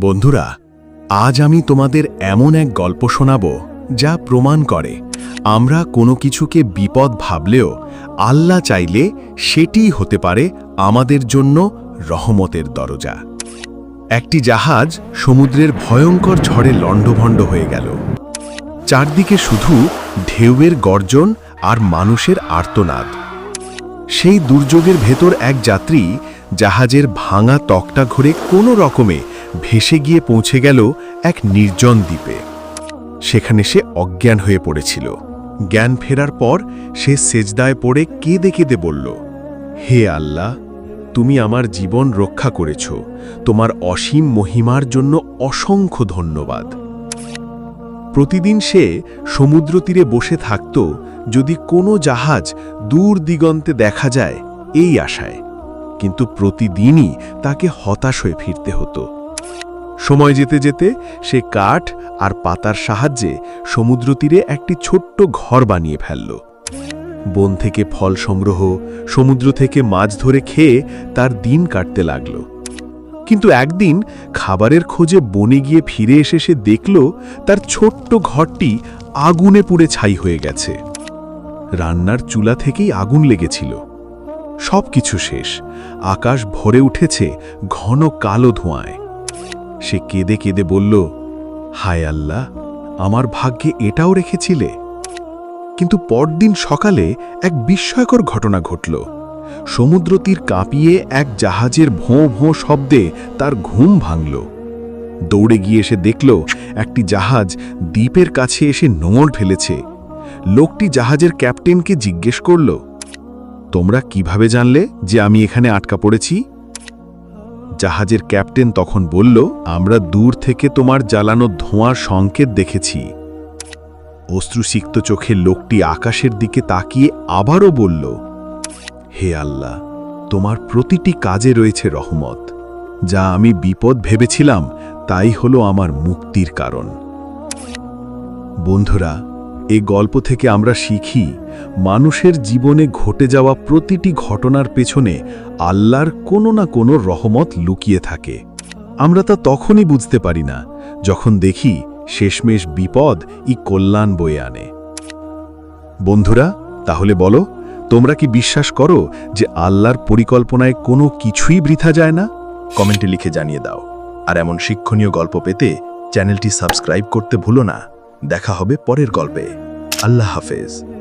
বন্ধুরা, আজ আমি তোমাদের এমন এক গল্প শোনাব যা প্রমাণ করে আমরা কোনো কিছুকে বিপদ ভাবলেও আল্লাহ চাইলে সেটিই হতে পারে আমাদের জন্য রহমতের দরজা। একটি জাহাজ সমুদ্রের ভয়ঙ্কর ঝড়ে লণ্ডভণ্ড হয়ে গেল। চারদিকে শুধু ঢেউয়ের গর্জন আর মানুষের আর্তনাদ। সেই দুর্যোগের ভেতর এক যাত্রী জাহাজের ভাঙা তকটা ঘুরে কোনো রকমে ভেসে গিয়ে পৌঁছে গেল এক নির্জন দ্বীপে। সেখানে সে অজ্ঞান হয়ে পড়েছিল। জ্ঞান ফেরার পর সে সেজদায় পড়ে কেঁদে কেঁদে বলল, হে আল্লাহ, তুমি আমার জীবন রক্ষা করেছ। তোমার অসীম মহিমার জন্য অসংখ্য ধন্যবাদ। প্রতিদিন সে সমুদ্র তীরে বসে থাকত যদি কোনো জাহাজ দূর দিগন্তে দেখা যায় এই আশায়। কিন্তু প্রতিদিনই তাকে হতাশ হয়ে ফিরতে হতো। সময় যেতে যেতে সে কাঠ আর পাতার সাহায্যে সমুদ্র তীরে একটি ছোট্ট ঘর বানিয়ে ফেলল। বন থেকে ফল সংগ্রহ, সমুদ্র থেকে মাছ ধরে খেয়ে তার দিন কাটতে লাগল। কিন্তু একদিন খাবারের খোঁজে বনে গিয়ে ফিরে এসে সে দেখল, তার ছোট্ট ঘরটি আগুনে পুড়ে ছাই হয়ে গেছে। রান্নার চুলা থেকেই আগুন লেগেছিল। সব কিছু শেষ। আকাশ ভরে উঠেছে ঘন কালো ধোঁয়ায়। সে কেঁদে কেঁদে বলল, হায় আল্লাহ, আমার ভাগ্যে এটাও রেখেছিলে? কিন্তু পরদিন সকালে এক বিস্ময়কর ঘটনা ঘটল। সমুদ্র তীর কাঁপিয়ে এক জাহাজের ভোঁ ভোঁ শব্দে তার ঘুম ভাঙল। দৌড়ে গিয়ে এসে দেখল, একটি জাহাজ দ্বীপের কাছে এসে নোঙর ফেলেছে। লোকটি জাহাজের ক্যাপ্টেনকে জিজ্ঞেস করল, তোমরা কীভাবে জানলে যে আমি এখানে আটকা পড়েছি? জাহাজের ক্যাপ্টেন তখন বলল, আমরা দূর থেকে তোমার জ্বালানো ধোঁয়ার সংকেত দেখেছি। অশ্রুসিক্ত চোখে লোকটি আকাশের দিকে তাকিয়ে আবারও বলল, হে আল্লাহ, তোমার প্রতিটি কাজে রয়েছে রহমত। যা আমি বিপদ ভেবেছিলাম, তাই হলো আমার মুক্তির কারণ। বন্ধুরা এই গল্প থেকে আমরা শিখি, মানুষের জীবনে ঘটে যাওয়া প্রতিটি ঘটনার পেছনে আল্লাহর কোনো না কোনো রহমত লুকিয়ে থাকে। আমরা তা তখনই বুঝতে পারি না, যখন দেখি শেষমেশ বিপদ ই কল্যাণ বয়ে আনে। বন্ধুরা, তাহলে বলো, তোমরা কি বিশ্বাস করো যে আল্লাহর পরিকল্পনায় কোনো কিছুই বৃথা যায় না? কমেন্টে লিখে জানিয়ে দাও। আর এমন শিক্ষণীয় গল্প পেতে চ্যানেলটি সাবস্ক্রাইব করতে ভুলো না। দেখা হবে পরের গল্পে। আল্লাহ হাফেজ।